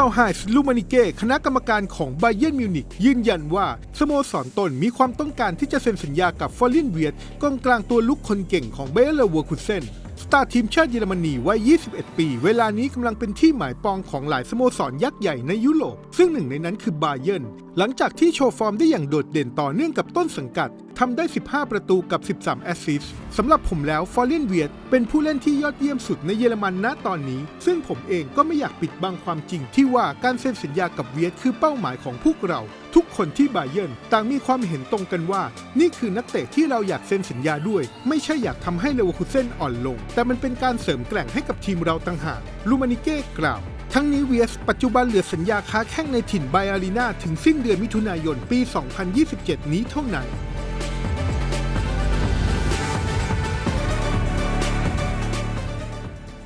คาวไฮส์ลูมานิเก้คณะกรรมการของไบเยนมิวนิกยืนยันว่า สโมสรตนมีความต้องการที่จะเซ็นสัญญากับฟอลลินเวียดกองกลางตัวลุกคนเก่งของเบลเลอร์ว r คุเซน ตาร์ทีมชาติเยอรมนีวัย 21 ปี เวลานี้กำลังเป็นที่หมายปองของหลายสโมสรยักษ์ใหญ่ในยุโรป ซึ่งหนึ่งในนั้นคือบาเยิร์นหลังจากที่โชว์ฟอร์มได้อย่างโดดเด่นต่อเนื่องกับต้นสังกัดทำได้ 15 ประตูกับ 13 แอสซิสต์สำหรับผมแล้วฟอลเลนเวียดเป็นผู้เล่นที่ยอดเยี่ยมสุดในเยอรมันณตอนนี้ ซึ่งผมเองก็ไม่อยากปิดบังความจริงที่ว่าการเซ็นสัญญากับเวียดคือเป้าหมายของพวกเรา ทุกคนที่บาเยิร์นต่างมีความเห็นตรงกันว่า นี่คือนักเตะที่เราอยากเซ็นสัญญาด้วย ไม่ใช่อยากทำให้เลวคูเซนอ่อนลง แต่มันเป็นการเสริมแกร่งให้กับทีมเราต่างหากลูมานิเก้กล่าว ทั้งนี้เวียสปัจจุบันเหลือสัญญาค้าแข้งในถิ่นไบอารีนาถึงสิ้นเดือนมิถุนายนปี 2027 นี้เท่านั้น